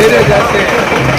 Mire, ya sé.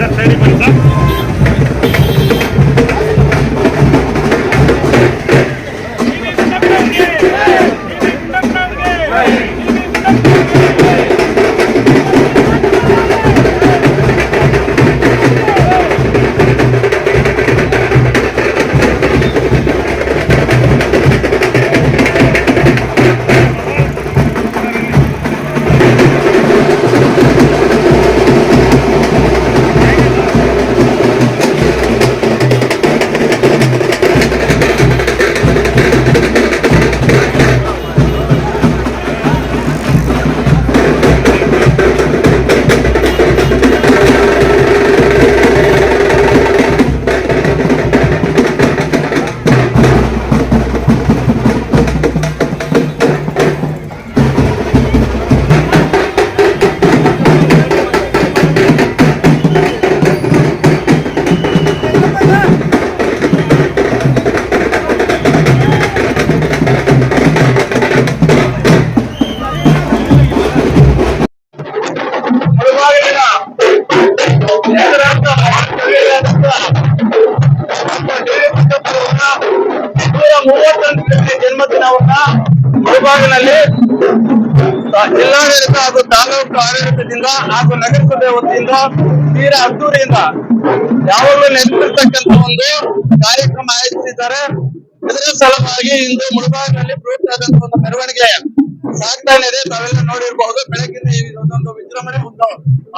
Ja, das ist ಆಡಳಿತದಿಂದ ಹಾಗೂ ನಗರಸಭೆ ವತಿಯಿಂದ ತೀರಾ ಅದ್ದೂರಿಯಿಂದ ಯಾವಾಗಲೂ ನೆನಪಿರ್ತಕ್ಕಂತ ಒಂದು ಕಾರ್ಯಕ್ರಮ ಆಯೋಜಿಸಿದ್ದಾರೆ. ಇದರ ಸಲುವಾಗಿ ಇಂದು ಮುಳಬಾಗಿಲಿನಲ್ಲಿ ಬೃಹತ್ತಾದಂತಹ ಒಂದು ಮೆರವಣಿಗೆ ಸಾಗ್ತಾ ಇದೆ. ತಾವೆಲ್ಲ ನೋಡಿರಬಹುದು ಬೆಳಗಿನ ಒಂದೊಂದು ವಿಜೃಂಭಣೆ ಒಂದು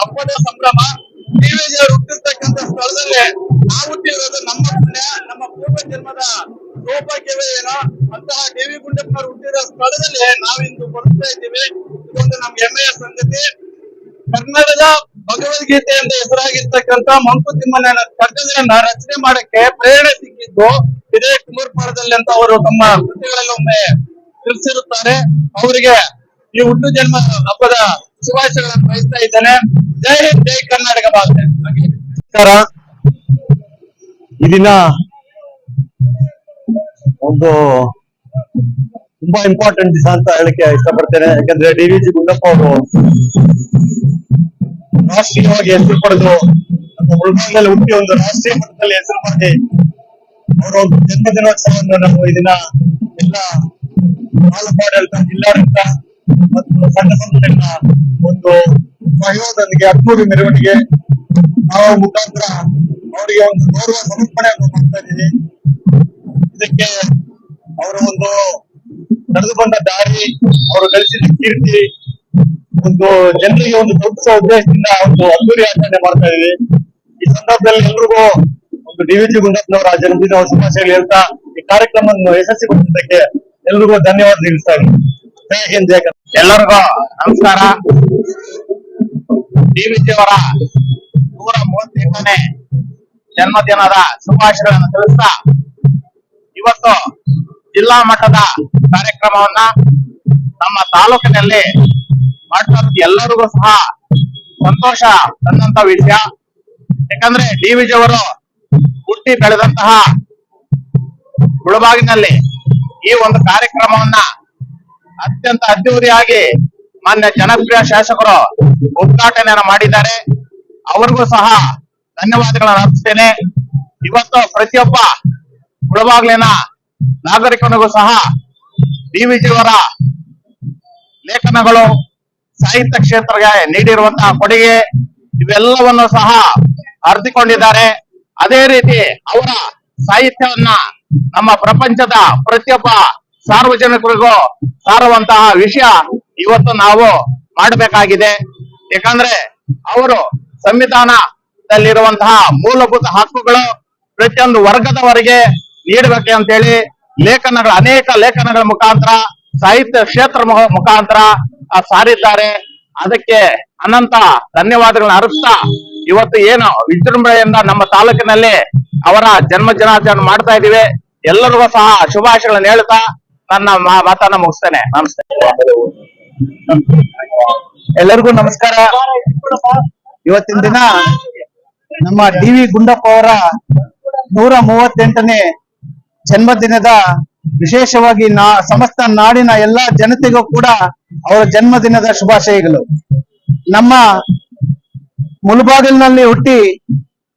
ಹಬ್ಬದ ಸಂಭ್ರಮ. ಟಿವಿಜಿ ಅವರು ಹುಟ್ಟಿರ್ತಕ್ಕಂತ ಸ್ಥಳದಲ್ಲಿ ನಾವು ಹುಟ್ಟಿರೋದು ನಮ್ಮ ಪುಣ್ಯ, ನಮ್ಮ ಪೂರ್ವ ಜನ್ಮದ ಸೌಭಾಗ್ಯವೇ ಏನೋ. ಅಂತಹ ದೇವಿ ಗುಂಡಪ್ಪನವರು ಹುಟ್ಟಿರೋ ಸ್ಥಳದಲ್ಲಿ ನಾವಿಂದು ಬರ್ತಾ ಇದ್ದೀವಿ. ಇದೊಂದು ನಮ್ಗೆ ಹೆಮ್ಮೆಯ ಸಂಗತಿ. ಕನ್ನಡದ ಭಗವದ್ಗೀತೆ ಅಂತ ಹೆಸರಾಗಿರ್ತಕ್ಕಂತ ಮಂಕುತಿಮ್ಮನ ಪದ್ಯಗಳನ್ನ ರಚನೆ ಮಾಡಕ್ಕೆ ಪ್ರೇರಣೆ ಸಿಕ್ಕಿದ್ದು ಇದೇ ಕುಮರ್ಪಾಡದಲ್ಲಿ ಅಂತ ಅವರು ತಮ್ಮ ಕೃತಿಗಳಲ್ಲಿ ಒಮ್ಮೆ ತಿಳಿಸಿರುತ್ತಾರೆ. ಅವರಿಗೆ ಈ ಹುಟ್ಟು ಜನ್ಮ ಹಬ್ಬದ ಶುಭಾಶಯಗಳನ್ನು ಬಯಸ್ತಾ ಇದ್ದೇನೆ. ಜೈ ಹಿಂದ್, ಜೈ ಕರ್ನಾಟಕ ಭಾಷೆ ನಮಸ್ಕಾರ. ಇದನ್ನ ಒಂದು ತುಂಬಾ ಇಂಪಾರ್ಟೆಂಟ್ ದಿವಸ ಅಂತ ಹೇಳಕ್ಕೆ ಇಷ್ಟಪಡ್ತೇನೆ. ಯಾಕಂದ್ರೆ ಡಿ ವಿ ಜಿ ಗುಂಡಪ್ಪ ಅವರು ರಾಷ್ಟ್ರೀಯವಾಗಿ ಹೆಸರು ಪಡೆದು ನಮ್ಮ ಉಳ್ಕೊಂಡಲ್ಲಿ ಹುಟ್ಟಿ ಒಂದು ರಾಷ್ಟ್ರೀಯ ಮಟ್ಟದಲ್ಲಿ ಹೆಸರು ಪಡೆದು ಅವರ ಒಂದು ಜನ್ಮ ದಿನೋತ್ಸವವನ್ನು ನಾವು ಈ ದಿನ ಎಲ್ಲ ತಾಲೂಕು ಜಿಲ್ಲಾಡಳಿತ ಮತ್ತು ಸಣ್ಣ ಸಂಸ್ಥೆಗಳ ಒಂದು ಸಹಯೋಗದೊಂದಿಗೆ ಅದ್ದೂರಿ ಮೆರವಣಿಗೆ ನಾವು ಮುಖಾಂತರ ಅವರಿಗೆ ಒಂದು ಗೌರವ ಸಮರ್ಪಣೆ ಮಾಡ್ತಾ ಇದ್ದೀವಿ. ಇದಕ್ಕೆ ಅವರ ಒಂದು ನಡೆದು ಬಂದ ದಾರಿ, ಅವರು ಗಳಿಸಿದ ಕೀರ್ತಿ ಒಂದು ಜನರಿಗೆ ಒಂದು ತಲುಪಿಸುವ ಉದ್ದೇಶದಿಂದ ಒಂದು ಅದ್ದೂರಿ ಆಚರಣೆ ಮಾಡ್ತಾ ಇದ್ದೀವಿ. ಈ ಸಂದರ್ಭದಲ್ಲಿ ಎಲ್ರಿಗೂ ಒಂದು ಡಿ ವಿ ಜಿ ಗುಂಡಪ್ಪನವರ ಜನ್ಮದಿನ ಶುಭಾಶಯಗಳು ಹೇಳ್ತಾ ಈ ಕಾರ್ಯಕ್ರಮವನ್ನು ಯಶಸ್ವಿಗೊಳಿಸಿದ್ದಕ್ಕೆ ಎಲ್ರಿಗೂ ಧನ್ಯವಾದ ತಿಳಿಸ್ತಾ ಇದ್ದೀನಿ. ಎಲ್ಲರಿಗೂ ನಮಸ್ಕಾರ. ಡಿವಿಜಿ ಅವರ ನೂರ ಮೂವತ್ತೆಂಟನೇ ಜನ್ಮದಿನದ ಶುಭಾಶಯಗಳನ್ನು ತಿಳಿಸ್ತಾ ಇವತ್ತು ಜಿಲ್ಲಾ ಮಟ್ಟದ ಕಾರ್ಯಕ್ರಮವನ್ನ ನಮ್ಮ ತಾಲೂಕಿನಲ್ಲಿ ಮಾಡ್ತಾ ಎಲ್ಲರಿಗೂ ಸಹ ಸಂತೋಷ ತಂದಂತ ವಿಷಯ. ಯಾಕಂದ್ರೆ ಡಿವಿಜಿ ಅವರು ಹುಟ್ಟಿ ಬೆಳೆದಂತಹ ಗುಳಬಾಗಿನಲ್ಲಿ ಈ ಒಂದು ಕಾರ್ಯಕ್ರಮವನ್ನ ಅತ್ಯಂತ ಅದ್ದೂರಿಯಾಗಿ ಮಾನ್ಯ ಜನಪ್ರಿಯ ಶಾಸಕರು ಉದ್ಘಾಟನೆಯನ್ನು ಮಾಡಿದ್ದಾರೆ. ಅವರಿಗೂ ಸಹ ಧನ್ಯವಾದಗಳನ್ನು ಅರ್ಪಿಸ್ತೇನೆ. ಇವತ್ತು ಪ್ರತಿಯೊಬ್ಬ ಮುಳಬಾಗ್ಲಿನ ನಾಗರಿಕನಿಗೂ ಸಹ ಡಿವಿಜಿ ಅವರ ಲೇಖನಗಳು ಸಾಹಿತ್ಯ ಕ್ಷೇತ್ರಕ್ಕೆ ನೀಡಿರುವಂತಹ ಕೊಡುಗೆ ಇವೆಲ್ಲವನ್ನು ಸಹ ಅರ್ಧಿಕೊಂಡಿದ್ದಾರೆ ಅದೇ ರೀತಿ ಅವರ ಸಾಹಿತ್ಯವನ್ನ ನಮ್ಮ ಪ್ರಪಂಚದ ಪ್ರತಿಯೊಬ್ಬ ಸಾರ್ವಜನಿಕರಿಗೂ ಸಾರುವಂತಹ ವಿಷಯ ಇವತ್ತು ನಾವು ಮಾಡಬೇಕಾಗಿದೆ. ಯಾಕಂದ್ರೆ ಅವರು ಸಂವಿಧಾನದಲ್ಲಿರುವಂತಹ ಮೂಲಭೂತ ಹಕ್ಕುಗಳು ಪ್ರತಿಯೊಂದು ವರ್ಗದವರೆಗೆ ನೀಡಬೇಕು ಅಂತೇಳಿ ಲೇಖನಗಳ, ಅನೇಕ ಲೇಖನಗಳ ಮುಖಾಂತರ, ಸಾಹಿತ್ಯ ಕ್ಷೇತ್ರ ಮುಖಾಂತರ ಸಾರಿದ್ದಾರೆ ಅದಕ್ಕೆ ಅನಂತ ಧನ್ಯವಾದಗಳನ್ನ ಅರ್ಪಿಸ್ತಾ ಇವತ್ತು ಏನು ವಿಜೃಂಭಣೆಯಿಂದ ನಮ್ಮ ತಾಲೂಕಿನಲ್ಲಿ ಅವರ ಜನ್ಮ ದಿನಾಚರಣೆ ಮಾಡ್ತಾ ಇದೀವಿ ಎಲ್ಲರಿಗೂ ಸಹ ಶುಭಾಶಯಗಳನ್ನ ಹೇಳ್ತಾ ನನ್ನ ಮಾತನ್ನ ಮುಗಿಸ್ತೇನೆ. ನಮಸ್ತೆ. ಎಲ್ಲರಿಗೂ ನಮಸ್ಕಾರ. ಇವತ್ತಿನ ದಿನ ನಮ್ಮ ಡಿ ವಿ ಗುಂಡಪ್ಪ ಅವರ ನೂರ ಮೂವತ್ತೆಂಟನೇ ಜನ್ಮದಿನದ ವಿಶೇಷವಾಗಿ ನಾ ಸಮಸ್ತ ನಾಡಿನ ಎಲ್ಲಾ ಜನತೆಗೂ ಕೂಡ ಅವರ ಜನ್ಮದಿನದ ಶುಭಾಶಯಗಳು. ನಮ್ಮ ಮುಲ್ಬಾಗಿಲ್ನಲ್ಲಿ ಹುಟ್ಟಿ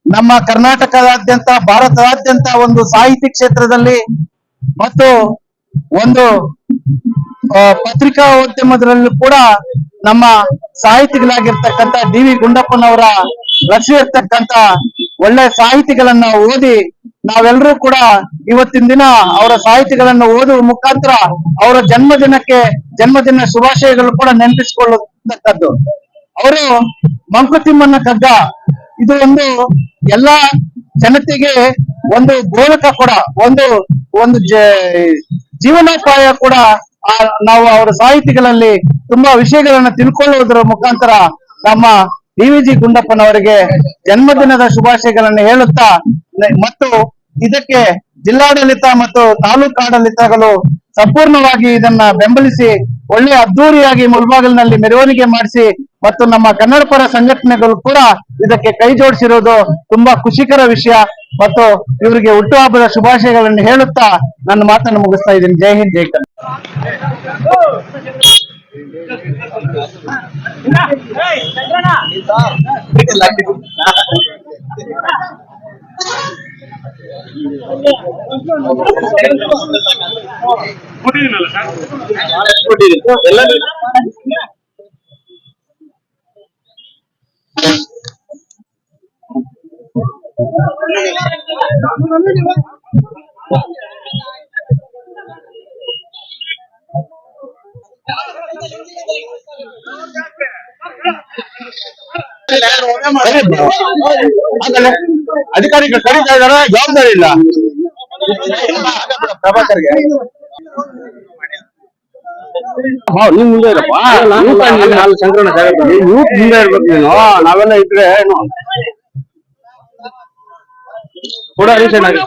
ನಮ್ಮ ಕರ್ನಾಟಕದಾದ್ಯಂತ, ಭಾರತದಾದ್ಯಂತ ಒಂದು ಸಾಹಿತ್ಯ ಕ್ಷೇತ್ರದಲ್ಲಿ ಮತ್ತು ಒಂದು ಪತ್ರಿಕಾ ಉದ್ಯಮದಲ್ಲೂ ಕೂಡ ನಮ್ಮ ಸಾಹಿತಿಗಳಾಗಿರ್ತಕ್ಕಂಥ ಡಿ ವಿ ಗುಂಡಪ್ಪನವರ ರಚಿಸಿರ್ತಕ್ಕಂಥ ಒಳ್ಳೆ ಸಾಹಿತಿಗಳನ್ನ ಓದಿ ನಾವೆಲ್ಲರೂ ಕೂಡ ಇವತ್ತಿನ ದಿನ ಅವರ ಸಾಹಿತ್ಯಗಳನ್ನು ಓದುವ ಮುಖಾಂತರ ಅವರ ಜನ್ಮದಿನಕ್ಕೆ ಜನ್ಮದಿನ ಶುಭಾಶಯಗಳು ಕೂಡ ನೆನಪಿಸಿಕೊಳ್ಳತಕ್ಕದ್ದು ಅವರು ಮಂಕುತಿಮ್ಮನ ಕಗ್ಗ. ಇದು ಒಂದು ಎಲ್ಲಾ ಜನತೆಗೆ ಒಂದು ಬೋಧಕ ಕೂಡ, ಒಂದು ಒಂದು ಜೀವನೋಪಾಯ ಕೂಡ ನಾವು ಅವರ ಸಾಹಿತಿಗಳಲ್ಲಿ ತುಂಬಾ ವಿಷಯಗಳನ್ನ ತಿಳ್ಕೊಳ್ಳುವುದರ ಮುಖಾಂತರ ನಮ್ಮ ಡಿ ವಿ ಜಿ ಗುಂಡಪ್ಪನವರಿಗೆ ಜನ್ಮದಿನದ ಶುಭಾಶಯಗಳನ್ನು ಹೇಳುತ್ತಾ ಮತ್ತು ಇದಕ್ಕೆ ಜಿಲ್ಲಾಡಳಿತ ಮತ್ತು ತಾಲೂಕಾಡಳಿತಗಳು ಸಂಪೂರ್ಣವಾಗಿ ಇದನ್ನ ಬೆಂಬಲಿಸಿ ಒಳ್ಳೆ ಅದ್ದೂರಿಯಾಗಿ ಮುಲ್ಬಾಗಿಲಿನಲ್ಲಿ ಮೆರವಣಿಗೆ ಮಾಡಿಸಿ, ಮತ್ತು ನಮ್ಮ ಕನ್ನಡ ಪರ ಸಂಘಟನೆಗಳು ಕೂಡ ಇದಕ್ಕೆ ಕೈ ಜೋಡಿಸಿರೋದು ತುಂಬಾ ಖುಷಿಕರ ವಿಷಯ. ಮತ್ತು ಇವರಿಗೆ ಹುಟ್ಟುಹಬ್ಬದ ಶುಭಾಶಯಗಳನ್ನು ಹೇಳುತ್ತಾ ನನ್ನ ಮಾತನ್ನು ಮುಗಿಸ್ತಾ ಇದ್ದೀನಿ. ಜೈ ಹಿಂದ್, ಜೈ ಕನ್ನಡ. ಕೊಟ್ಟಿದ್ದೀನಲ್ಲ ಸರ್ ಕಳಿಸ್ಕೊಟ್ಟಿದ್ದೀನಿ ಎಲ್ಲ ಅಧಿಕಾರಿಗಳು ಕರೀತಾ ಇದಾರೆ ಜವಾಬ್ದಾರಿ ಇಲ್ಲ. ಪ್ರಭಾಕರ್ಗೆ. ನೀನ್ ಮುಂದೆ ಇರಪ್ಪ. ಸಂಕ್ರಮಣ ಯೂತ್ ಮುಂದೆ ಇರ್ಬೇಕು ನೀನು. ನಾವೆಲ್ಲ ಇದ್ರೆ ಏನು? ಕೂಡ ರೀಸೆಂಟ್ ಆಗಿ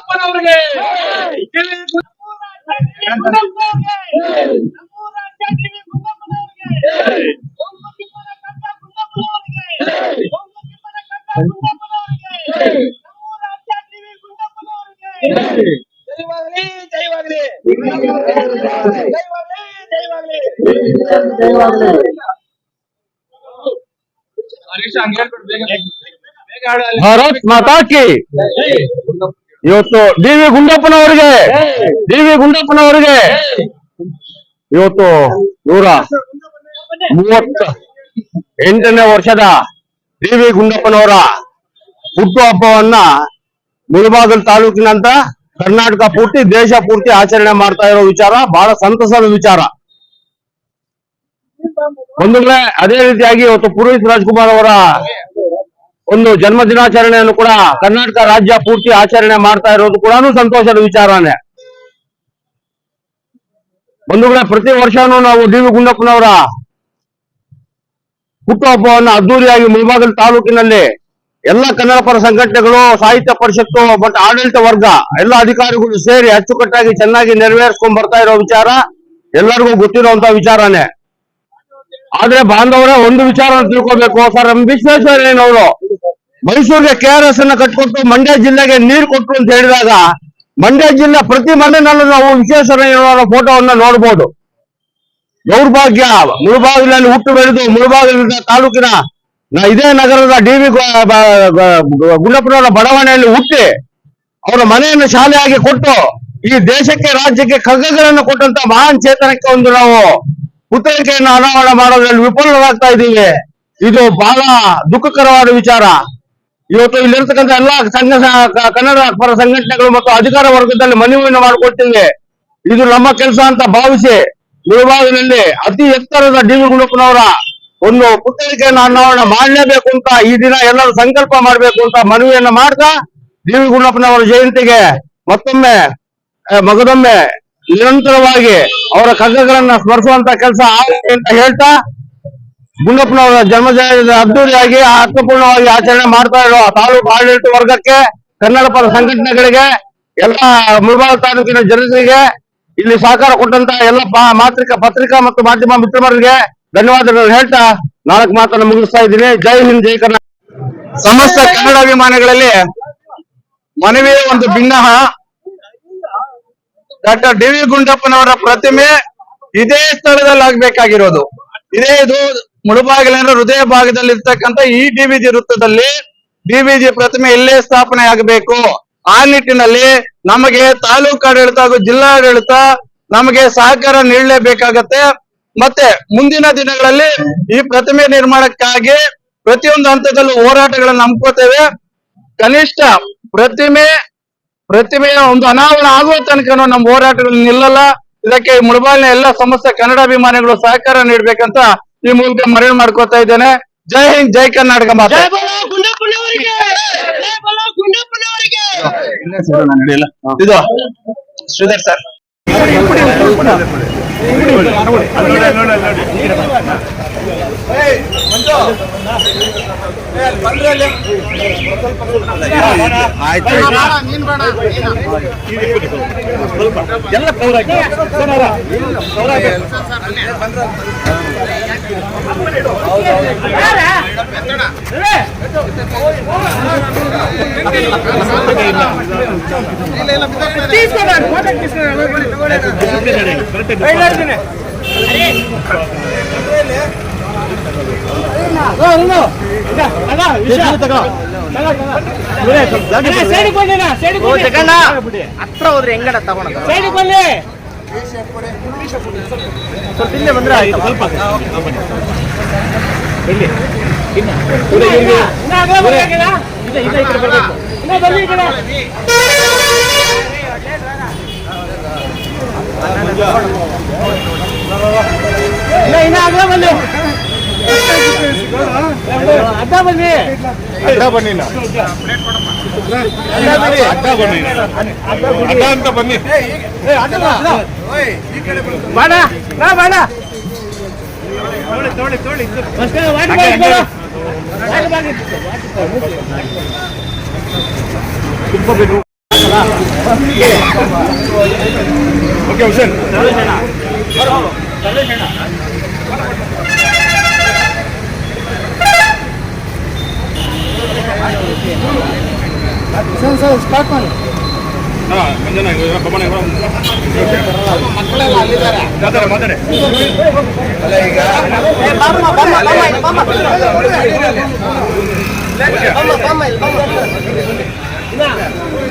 ಭಾರತ್ ಮಾತಾ ಕಿ ಇವತ್ತು ಡಿ ವಿ ಗುಂಡಪ್ಪನವರಿಗೆ ಡಿ ವಿ ಗುಂಡಪ್ಪನವರಿಗೆ ಇವತ್ತು ನೂರ ಮೂವತ್ತ ಎಂಟನೇ ವರ್ಷದ ಡಿ ವಿ ಗುಂಡಪ್ಪನವರ ಹುಟ್ಟುಹಬ್ಬವನ್ನ ಮುಳಬಾಗಲ್ ತಾಲೂಕಿನಂತ ಕರ್ನಾಟಕ ಪೂರ್ತಿ, ದೇಶ ಪೂರ್ತಿ ಆಚರಣೆ ಮಾಡ್ತಾ ಇರೋ ವಿಚಾರ, ಬಹಳ ಸಂತಸದ ವಿಚಾರ. ಒಂದೊಮ್ಮೆ ಅದೇ ರೀತಿಯಾಗಿ ಇವತ್ತು ಪುರೋಹಿತ್ ರಾಜ್ಕುಮಾರ್ ಅವರ ಒಂದು ಜನ್ಮ ದಿನಾಚರಣೆಯನ್ನು ಕೂಡ ಕರ್ನಾಟಕ ರಾಜ್ಯ ಪೂರ್ತಿ ಆಚರಣೆ ಮಾಡ್ತಾ ಇರೋದು ಕೂಡ ಸಂತೋಷದ ವಿಚಾರನೇ. ಬಂಧುಗಳೇ, ಪ್ರತಿ ವರ್ಷನೂ ನಾವು ಡಿ ವಿ ಗುಂಡಪ್ಪನವರ ಹುಟ್ಟುಹಬ್ಬವನ್ನು ಅದ್ದೂರಿಯಾಗಿ ಮುಳಬಾಗಲ್ ತಾಲೂಕಿನಲ್ಲಿ ಎಲ್ಲ ಕನ್ನಡ ಪರ ಸಂಘಟನೆಗಳು, ಸಾಹಿತ್ಯ ಪರಿಷತ್ತು, ಬಟ್ ಆಡಳಿತ ವರ್ಗ, ಎಲ್ಲ ಅಧಿಕಾರಿಗಳು ಸೇರಿ ಅಚ್ಚುಕಟ್ಟಾಗಿ ಚೆನ್ನಾಗಿ ನೆರವೇರಿಸ್ಕೊಂಡ್ ಬರ್ತಾ ಇರೋ ವಿಚಾರ ಎಲ್ಲರಿಗೂ ಗೊತ್ತಿರುವಂತ ವಿಚಾರನೇ. ಆದ್ರೆ ಬಾಂಧವರೇ, ಒಂದು ವಿಚಾರ ತಿಳ್ಕೊಬೇಕು. ಸರ್ ಎಂ ವಿಶ್ವೇಶ್ವರಯ್ಯನವರು ಮೈಸೂರಿಗೆ ಕೆ ಆರ್ ಎಸ್ ಅನ್ನ ಕಟ್ಕೊಟ್ಟು ಮಂಡ್ಯ ಜಿಲ್ಲೆಗೆ ನೀರು ಕೊಟ್ಟರು ಅಂತ ಹೇಳಿದಾಗ ಮಂಡ್ಯ ಜಿಲ್ಲೆ ಪ್ರತಿ ಮನೆಯಲ್ಲೂ ನಾವು ವಿಶ್ವೇಶ್ವರಯ್ಯನವರ ಫೋಟೋವನ್ನು ನೋಡಬಹುದು ದೌರ್ಭಾಗ್ಯ ಮುಳುಬಾಗಿಲಲ್ಲಿ ಹುಟ್ಟು ಬೆಳೆದು ಮುಳುಬಾಗಿಲಿನ ತಾಲೂಕಿನ ಇದೇ ನಗರದ ಡಿ ವಿ ಗುಂಡಪ್ಪನವರ ಬಡಾವಣೆಯಲ್ಲಿ ಹುಟ್ಟಿ ಅವರ ಮನೆಯನ್ನು ಶಾಲೆಯಾಗಿ ಕೊಟ್ಟು ಈ ದೇಶಕ್ಕೆ ರಾಜ್ಯಕ್ಕೆ ಕಗ್ಗಗಳನ್ನು ಕೊಟ್ಟಂತ ಮಹಾನ್ ಚೇತನಕ್ಕೆ ಒಂದು ನಾವು ಪುತ್ರಿಕೆಯನ್ನು ಅನಾವರಣ ಮಾಡೋದ್ರಲ್ಲಿ ವಿಫಲರಾಗ್ತಾ ಇದ್ದೀವಿ. ಇದು ಬಹಳ ದುಃಖಕರವಾದ ವಿಚಾರ. ಇವತ್ತು ಇಲ್ಲಿರ್ತಕ್ಕಂಥ ಎಲ್ಲಾ ಸಂಘ ಕನ್ನಡ ಪರ ಸಂಘಟನೆಗಳು ಮತ್ತು ಅಧಿಕಾರ ವರ್ಗದಲ್ಲಿ ಮನವಿಯನ್ನು ಮಾಡಿಕೊಡ್ತೀವಿ ಇದು ನಮ್ಮ ಕೆಲಸ ಅಂತ ಭಾವಿಸಿ ಮುಳುಬಾಗಿಲಲ್ಲಿ ಅತಿ ಎತ್ತರದ ಡಿ ವಿ ಗುಣಪ್ಪನವರ ಒಂದು ಪುತ್ತಳಿಕೆಯನ್ನು ಅನಾವರಣ ಮಾಡಲೇಬೇಕು ಅಂತ ಈ ದಿನ ಎಲ್ಲರೂ ಸಂಕಲ್ಪ ಮಾಡಬೇಕು ಅಂತ ಮನವಿಯನ್ನು ಮಾಡ್ತಾ ಡಿ ವಿ ಗುಣಪ್ಪನವರ ಜಯಂತಿಗೆ ಮತ್ತೊಮ್ಮೆ ಮಗದೊಮ್ಮೆ ನಿರಂತರವಾಗಿ ಅವರ ಕಗ್ಗಗಳನ್ನ ಸ್ಮರಿಸುವಂತ ಕೆಲಸ ಅಂತ ಹೇಳ್ತಾ ಗುಂಡಪ್ಪನವರ ಜನ್ಮ ಜಯಂತಿ ಅದ್ದೂರಿಯಾಗಿ ಅರ್ಥಪೂರ್ಣವಾಗಿ ಆಚರಣೆ ಮಾಡ್ತಾ ಇರೋ ತಾಲೂಕು ಆಡಳಿತ ವರ್ಗಕ್ಕೆ ಕನ್ನಡ ಪರ ಸಂಘಟನೆಗಳಿಗೆ, ಎಲ್ಲ ಮುಳಬಾಗ ತಾಲೂಕಿನ ಜನರಿಗೆ, ಇಲ್ಲಿ ಸಹಕಾರ ಕೊಟ್ಟಂತ ಎಲ್ಲ ಮಾತ್ರಿಕಾ ಪತ್ರಿಕಾ ಮತ್ತು ಮಾಧ್ಯಮ ಮಿತ್ರರಿಗೆ ಧನ್ಯವಾದಗಳು. ಹೇಳ್ತಾ ನಾಲ್ಕು ಮಾತನ್ನು ಮುಗಿಸ್ತಾ ಇದ್ದೀನಿ. ಜೈ ಹಿಂದ್, ಜೈ ಕರ್ನಾಟಕ ಸಮಸ್ತ ಕನ್ನಡಾಭಿಮಾನಿಗಳಲ್ಲಿ ಮನವಿ ಒಂದು ಭಿನ್ನಹ. ಡಾಕ್ಟರ್ ಡಿ ವಿ ಗುಂಡಪ್ಪನವರ ಪ್ರತಿಮೆ ಇದೇ ಸ್ಥಳದಲ್ಲಿ ಆಗ್ಬೇಕಾಗಿರೋದು ಇದೇ ಇದು ಮುಳುಬಾಗಿಲಿನ ಹೃದಯ ಭಾಗದಲ್ಲಿ ಇರ್ತಕ್ಕಂಥ ಈ ಡಿವಿಜಿ ವೃತ್ತದಲ್ಲಿ ಡಿವಿಜಿ ಪ್ರತಿಮೆ ಇಲ್ಲೇ ಸ್ಥಾಪನೆ ಆಗಬೇಕು ಆ ನಿಟ್ಟಿನಲ್ಲಿ ನಮಗೆ ತಾಲೂಕು ಆಡಳಿತ ಹಾಗೂ ಜಿಲ್ಲಾಡಳಿತ ನಮಗೆ ಸಹಕಾರ ನೀಡಲೇಬೇಕಾಗತ್ತೆ. ಮತ್ತೆ ಮುಂದಿನ ದಿನಗಳಲ್ಲಿ ಈ ಪ್ರತಿಮೆ ನಿರ್ಮಾಣಕ್ಕಾಗಿ ಪ್ರತಿಯೊಂದು ಹಂತದಲ್ಲೂ ಹೋರಾಟಗಳನ್ನು ನಂಬ್ಕೋತೇವೆ ಕನಿಷ್ಠ ಪ್ರತಿಮೆ, ಪ್ರತಿಮೆಯ ಒಂದು ಅನಾವರಣ ಆಗುವ ತನಕ ನಮ್ಮ ಹೋರಾಟಗಳು ನಿಲ್ಲಲ್ಲ. ಇದಕ್ಕೆ ಮುಳಬಾಲಿನ ಎಲ್ಲ ಸಮಸ್ತ ಕನ್ನಡಾಭಿಮಾನಿಗಳು ಸಹಕಾರ ನೀಡ್ಬೇಕಂತ ಈ ಮೂಲಕ ಮನವಿ ಮಾಡ್ಕೋತಾ ಇದ್ದೇನೆ. ಜೈ ಹಿಂದ್ ಜೈ ಕರ್ನಾಟಕ ಮಾತೆ. ಇದು ಶ್ರೀಧರ್ ಸರ್. ಹತ್ರ ಹೋದ್ರೆ ಹೆಂಗಡ ತಗೊಂಡ ಸ್ವಲ್ಪ ಇಲ್ಲೇ ಬಂದ್ರೆ ಆಯ್ತು. ಸ್ವಲ್ಪ. ಇಲ್ಲಿ. ಅಡ್ಡ ಬನ್ನಿ. ಅಡ್ಡ ಬನ್ನಿಲ್ಲ ಅಡ್ಡ ಬನ್ನಿ ಅಡ್ಡ ಅಂತ ಬನ್ನಿ ಬಾಣ ಬಾ ತೋಳಿ ಅಷ್ಟೇ, ಮಾಡಿ, ಓಕೆ ಮಾಡಿ. ಮಾಡಿ, ಮಾಡಿ. ಓಕೆ ಹುಷೇನ್ ಸ್ಟಾರ್ಟ್ ಮಾಡಿ ಹಾ ಮಂಜನ ಬಮ್ಮನ ಮಾತಾಡ ಮಾತಾಡೆ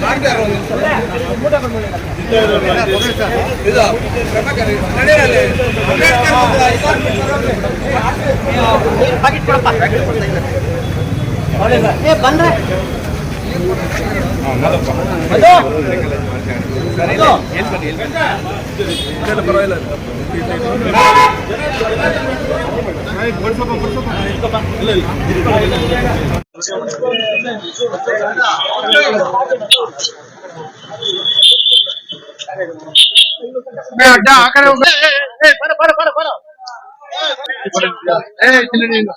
ಹಾ ಮಾದಪ್ಪ ಅಡ್ಡ ಆ ಕಡೆ ಹೋಗ ಏ, ಏ, ಬರ ಬರ ಬರ ಬರ ಏ, ಚಿನ್ನಡಿ ಇಲ್ಲ.